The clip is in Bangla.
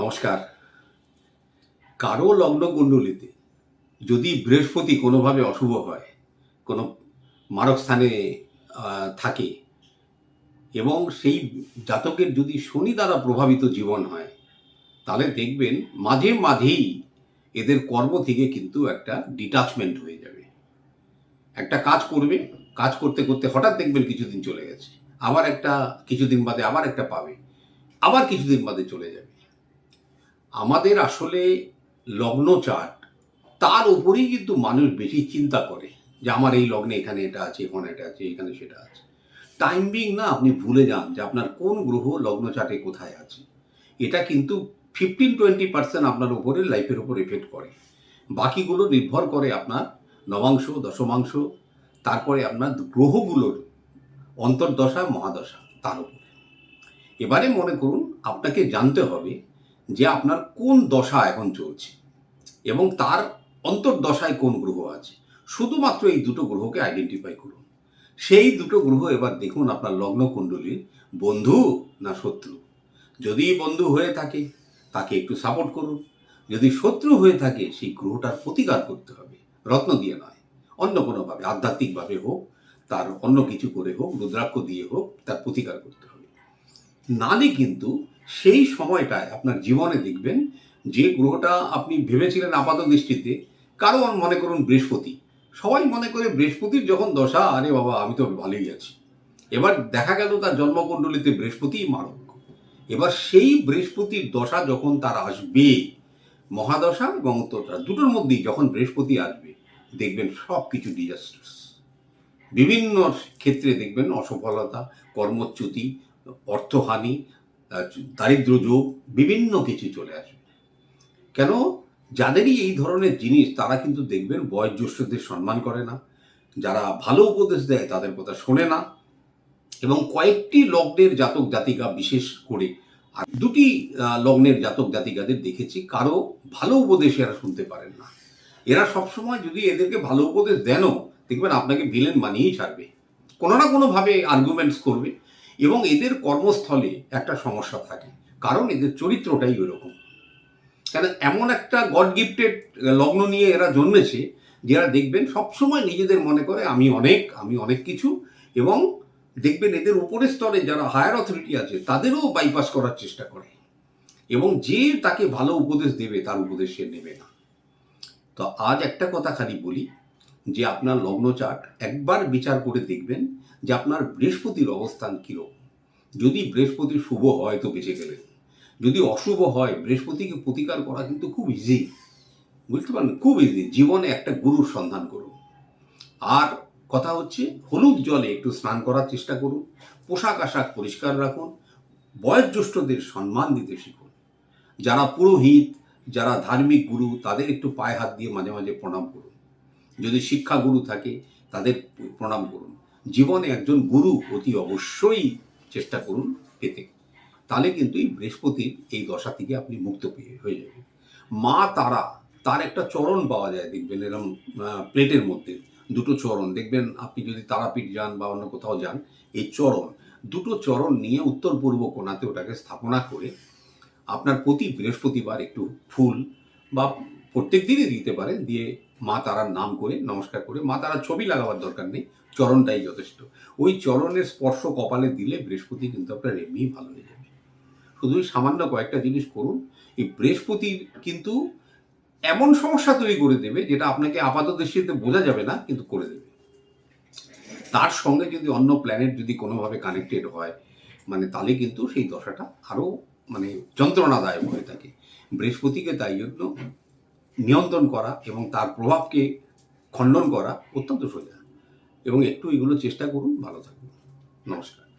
নমস্কার। কারও লগ্ন কুণ্ডলিতে যদি বৃহস্পতি কোনোভাবে অশুভ হয়, কোনো মারক স্থানে থাকে এবং সেই জাতকের যদি শনি দ্বারা প্রভাবিত জীবন হয়, তাহলে দেখবেন মাঝে মাঝেই এদের কর্ম থেকে কিন্তু একটা ডিটাচমেন্ট হয়ে যাবে। একটা কাজ করবে, কাজ করতে করতে হঠাৎ দেখবেন কিছুদিন চলে গেছে, আবার একটা কিছুদিন বাদে আবার একটা পাবে, আবার কিছুদিন বাদে চলে যাবে। আমাদের আসলে লগ্ন চার্ট তার উপরেই কিন্তু মানুষ বেশি চিন্তা করে যে আমার এই লগ্নে এখানে এটা আছে, এখানে এটা আছে, এখানে সেটা আছে। টাইমিং না, আপনি ভুলে যান যে আপনার কোন গ্রহ লগ্ন চার্টে কোথায় আছে। এটা কিন্তু ফিফটিন টোয়েন্টি পার্সেন্ট আপনার উপরে লাইফের উপর এফেক্ট করে। বাকিগুলো নির্ভর করে আপনার নবাংশ, দশমাংশ, তারপরে আপনার গ্রহগুলোর অন্তর্দশা, মহাদশা, তার উপর। এবারে মনে করুন, আপনাকে জানতে হবে যে আপনার কোন দশা এখন চলছে এবং তার অন্তর্দশায় কোন গ্রহ আছে? শুধুমাত্র এই দুটো গ্রহকে আইডেন্টিফাই করুন। সেই দুটো গ্রহ এবার দেখুন আপনার লগ্ন কুণ্ডলীর বন্ধু না শত্রু। যদি বন্ধু হয়ে থাকে, তাকে একটু সাপোর্ট করুন। যদি শত্রু হয়ে থাকে, সেই গ্রহটার প্রতিকার করতে হবে। রত্ন দিয়ে নয়, অন্য কোনোভাবে, আধ্যাত্মিকভাবে হোক, তার অন্য কিছু করে হোক, রুদ্রাক্ষ দিয়ে হোক, তার প্রতিকার করতে হবে। নালে কিন্তু সেই সময়টায় আপনার জীবনে দেখবেন যে গ্রহটা আপনি ভেবেছিলেন আপাত দৃষ্টিতে, কারণ মনে করুন বৃহস্পতি। সবাই মনে করে বৃহস্পতির যখন দশা, আরে বাবা, আমি তো ভালোই আছি। এবার দেখা গেল তার জন্মকুণ্ডলিতে বৃহস্পতিই মারক। এবার সেই বৃহস্পতির দশা যখন তার আসবে, মহাদশা এবং উত্তরদশা, দুটোর মধ্যেই যখন বৃহস্পতি আসবে, দেখবেন সব কিছু ডিজাস্টার্স বিভিন্ন ক্ষেত্রে দেখবেন অসফলতা, কর্মচ্যুতি, অর্থহানি দারিদ্র যোগ বিভিন্ন কিছু চলে আসবে। কেন? যাদেরই এই ধরনের জিনিস, তারা কিন্তু দেখবেন বয়োজ্যেষ্ঠদের সম্মান করে না। যারা ভালো উপদেশ দেয়, তাদের কথা শোনে না। এবং কয়েকটি লগ্নের জাতক জাতিকা বিশেষ করে, আর দুটি লগ্নের জাতক জাতিকাদের দেখেছি, কারও ভালো উপদেশ এরা শুনতে পারেন না। এরা সবসময় যদি এদেরকে ভালো উপদেশ দেনও, দেখবেন আপনাকে ভিলেন মানিয়েই ছাড়বে। কোনো না কোনোভাবে আর্গুমেন্টস করবে। এবং এদের কর্মস্থলে একটা সমস্যা থাকে। কারণ এদের চরিত্রটাই ওরকম কেন? এমন একটা গড গিফটেড লগ্ন নিয়ে এরা জন্মেছে, যারা দেখবেন সবসময় নিজেদের মনে করে, আমি অনেক আমি অনেক কিছু। এবং দেখবেন এদের উপরের স্তরে যারা হায়ার অথরিটি আছে, তাদেরও বাইপাস করার চেষ্টা করে। এবং যে তাকে ভালো উপদেশ দেবে, তার উপদেশ সে নেবে না। তো আজ একটা কথা খালি বলি। যে আপনার লগ্ন চার্ট একবার বিচার করে দেখবেন যে আপনার বৃহস্পতির অবস্থান কীরকম। যদি বৃহস্পতি শুভ হয় তো বেঁচে গেলেন। যদি অশুভ হয়, বৃহস্পতিকে প্রতিকার করা কিন্তু খুব ইজি বুঝতে পারেন খুব ইজি জীবনে একটা গুরুর সন্ধান করুন। আর কথা হচ্ছে, হলুদ জলে একটু স্নান করার চেষ্টা করুন। পোশাক আশাক পরিষ্কার রাখুন। বয়োজ্যেষ্ঠদের সম্মান দিতে শিখুন। যারা পুরোহিত, যারা ধার্মিক গুরু, তাদের একটু পায়ে হাত দিয়ে মাঝে মাঝে প্রণাম করুন। যদি শিক্ষা গুরু থাকে, তাদের প্রণাম করুন। জীবনে একজন গুরু, অতি অবশ্যই চেষ্টা করুন পেতে। তাহলে কিন্তু এই বৃহস্পতির এই দশা থেকে আপনি মুক্ত পেয়ে হয়ে যাবেন। মা তারা, তার একটা চরণ পাওয়া যায়, দেখবেন এরকম প্লেটের মধ্যে। দুটো চরণ, দেখবেন আপনি যদি তারাপীঠ যান বা অন্য কোথাও যান, এই চরণ, দুটো চরণ নিয়ে উত্তর পূর্ব কোণাতে ওটাকে স্থাপনা করে আপনার প্রতি বৃহস্পতিবার একটু ফুল বা প্রত্যেক দিনই দিতে পারেন, দিয়ে মা তারার নাম করে, নমস্কার করে, মা তারার ছবি লাগাবার দরকার নেই, চরণটাই যথেষ্ট। ওই চরণের স্পর্শ কপালে দিলে বৃহস্পতি কিন্তু আপনার এমনিই ভালো হয়ে যাবে। শুধু সামান্য কয়েকটা জিনিস করুন, এই বৃহস্পতির কিন্তু এমন সমস্যা তৈরি করে দেবে যেটা আপনাকে আপাত দৃষ্টিতে বোঝা যাবে না, কিন্তু করে দেবে। তার সঙ্গে যদি অন্য প্ল্যানেট যদি কোনোভাবে কানেক্টেড হয় মানে তাহলে কিন্তু সেই দশাটা আরও মানে যন্ত্রণাদায়ক হয়ে থাকে। বৃহস্পতিকে তাই জন্য নিয়ন্ত্রণ করা এবং তার প্রভাবকে খণ্ডন করা অত্যন্ত সোজা এবং একটু এগুলো চেষ্টা করুন, ভালো থাকুন। নমস্কার।